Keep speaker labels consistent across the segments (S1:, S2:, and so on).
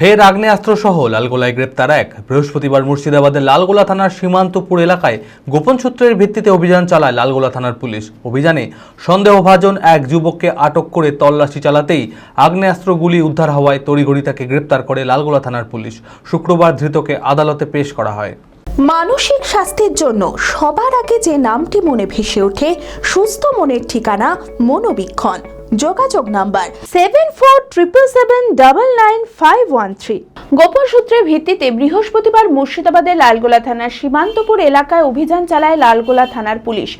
S1: ফের আগ্নেয়াস্ত্র সহ লালগোলায় গ্রেপ্তার এক। বৃহস্পতিবার মুর্শিদাবাদের লালগোলা থানার সীমান্তপুর এলাকায় গোপন সূত্রের ভিত্তিতে অভিযান চালায় লালগোলা থানার পুলিশ। অভিযানে সন্দেহভাজন এক যুবককে আটক করে তল্লাশি চালাতেই আগ্নেয়াস্ত্রগুলি উদ্ধার হওয়ায় তড়িঘড়ি তাকে গ্রেপ্তার করে লালগোলা থানার পুলিশ। শুক্রবার ধৃতকে আদালতে পেশ করা হয়।
S2: মানসিক স্বাস্থ্যের জন্য সবার আগে যে নামটি মনে ভেসে ওঠে, সুস্থ মনের ঠিকানা মনোবীক্ষণ। যোগাযোগ number seven four triple seven double nine five one three গোপন সূত্রের ভিত্তিতে বৃহস্পতিবার মুর্শিদাবাদের লালগোলা থানার সীমান্তপুর এলাকায় অভিযান চালায় লালগোলা থানার পুলিশ।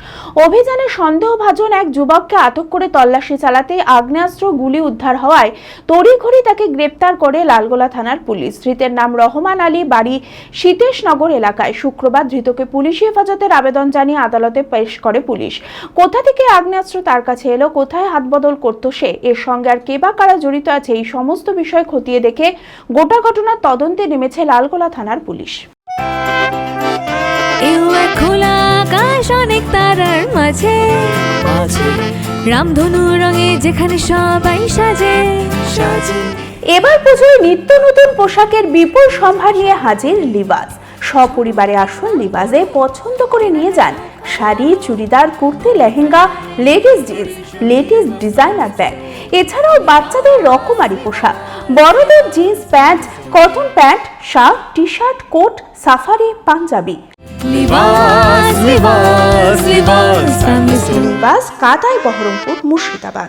S2: অভিযানে সন্দেহভাজন এক যুবককে আটক করে তল্লাশি চালাতে আগ্নেয়াস্ত্র গুলি উদ্ধার হওয়ায় তড়িঘড়ি তাকে গ্রেপ্তার করে লালগোলা থানার পুলিশ। ধৃতের নাম রহমান আলী, বাড়ি সীতেশনগর এলাকায়। শুক্রবার ধৃতকে পুলিশি হেফাজতের আবেদন জানিয়ে আদালতে পেশ করে পুলিশ। কোথা থেকে আগ্নেয়াস্ত্র তার কাছে এলো, কোথায় হাত বদল করতো সে। এর সঙ্গে আর কে বা কারা জড়িত আছে এই সমস্ত বিষয় খতিয়ে দেখে গোটা ঘটনার তদন্তে নেমেছে লালগোলা থানার পুলিশ।
S3: খোলা আকাশ অনেক তারার মাঝে। রামধনু রঙে যেখানে সবাই সাজে। সাজে।
S2: এবার পুজোয় নিত্য নতুন পোশাকের বিপুল সম্ভার নিয়ে হাজির লিবাস। সপরিবারে আসুন লিবাসে পছন্দ করে নিয়ে যান sari churidar kurti lehenga ladies jeans ladies designer bag. এছাড়াও বাচ্চাদের রকমারি পোশাক। বড়দের jeans pant cotton pant shirt T shirt coat safari panjabi. Libas কাটাই বহরমপুর মুর্শিদাবাদ।